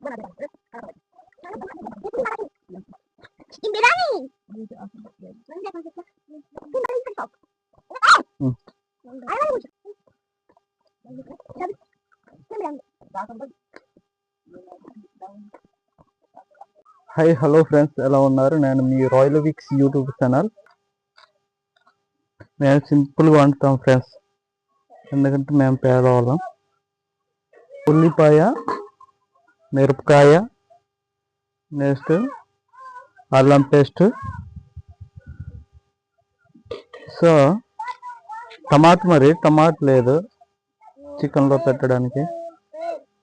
Yung hi hello friends ఎలా ఉన్నారు? నేను మీ రాయల్ విక్స్ యూట్యూబ్ ఛానల్ మేము సింపుల్గా వండుతాం ఫ్రెండ్స్ ఎందుకంటే మేము పేదవాళ్ళం. ఉల్లిపాయ మిరపకాయ నెక్స్ట్ అల్లం పేస్ట్. సో టమాట మరి టమాట లేదు. చికెన్లో పెట్టడానికి.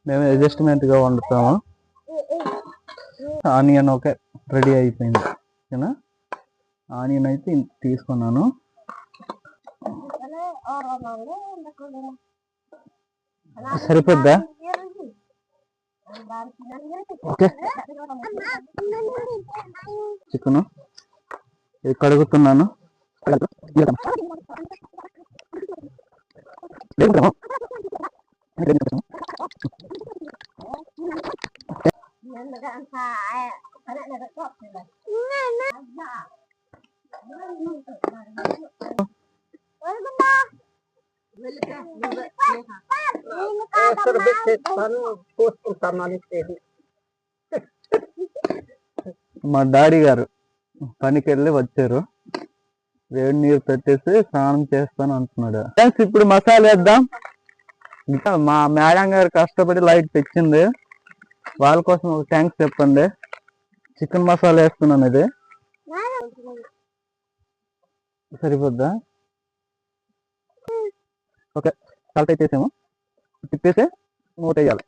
మేము అడ్జస్ట్మెంట్గా వండుతాము. ఆనియన్ ఒకే రెడీ అయిపోయింది. ఓకేనా? ఆనియన్ అయితే తీసుకున్నాను. సరిపోద్దా? ఓకే చికెన్ ఇది కడుగుతున్నాను మా డాడీ గారు పనికి వెళ్ళి వచ్చారు. వేడి నీరు పెట్టేసి స్నానం చేస్తాను అంటున్నాడు. ఫ్రెండ్స్ ఇప్పుడు మసాలా వేద్దాం. ఇంకా మా మేడం గారు కష్టపడి లైట్ తెచ్చింది. వాళ్ళ కోసం ఒక థ్యాంక్స్ చెప్పండి. చికెన్ మసాలా వేస్తున్నాను ఇది. సరిపోద్దా? ఓకే సాల్ట్ వేసేసాము తిప్పేసి మూత వేయాలి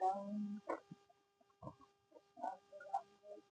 Yung